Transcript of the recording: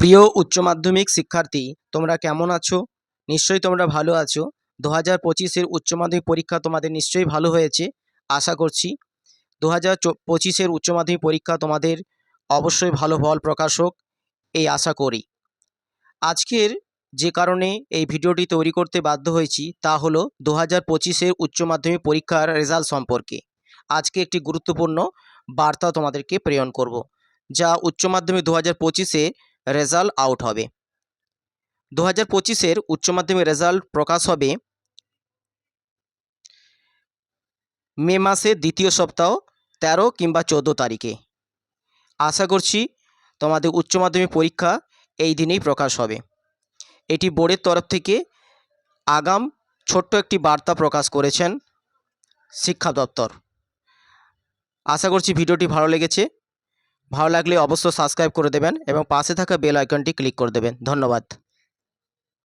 প্রিয় উচ্চ মাধ্যমিক শিক্ষার্থী, তোমরা কেমন আছো? নিশ্চয়ই তোমরা ভালো আছো। দু হাজার পঁচিশের উচ্চ মাধ্যমিক পরীক্ষা তোমাদের নিশ্চয়ই ভালো হয়েছে, আশা করছি। দু হাজার পঁচিশের উচ্চ মাধ্যমিক পরীক্ষা তোমাদের অবশ্যই ভালো ফল প্রকাশ হোক, এই আশা করি। আজকের যে কারণে এই ভিডিওটি তৈরি করতে বাধ্য হয়েছি তা হলো দু হাজার পঁচিশের উচ্চ মাধ্যমিক পরীক্ষার রেজাল্ট সম্পর্কে। আজকে একটি গুরুত্বপূর্ণ বার্তা তোমাদেরকে প্রেরণ করব। যা উচ্চ মাধ্যমিক দু হাজার পঁচিশে রেজাল্ট আউট হবে। দু হাজার পঁচিশের উচ্চ মাধ্যমিক রেজাল্ট প্রকাশ হবে মে মাসের দ্বিতীয় সপ্তাহ, তেরো কিংবা চোদ্দ তারিখে। আশা করছি তোমাদের উচ্চ মাধ্যমিক পরীক্ষা এই দিনেই প্রকাশ হবে। এটি বোর্ডের তরফ থেকে আগাম ছোট্ট একটি বার্তা প্রকাশ করেছেন শিক্ষা দপ্তর। আশা করছি ভিডিওটি ভালো লেগেছে। ভালো লাগলে অবশ্যই সাবস্ক্রাইব করে দেবেন এবং পাশে থাকা বেল আইকনটি ক্লিক করে দেবেন। ধন্যবাদ।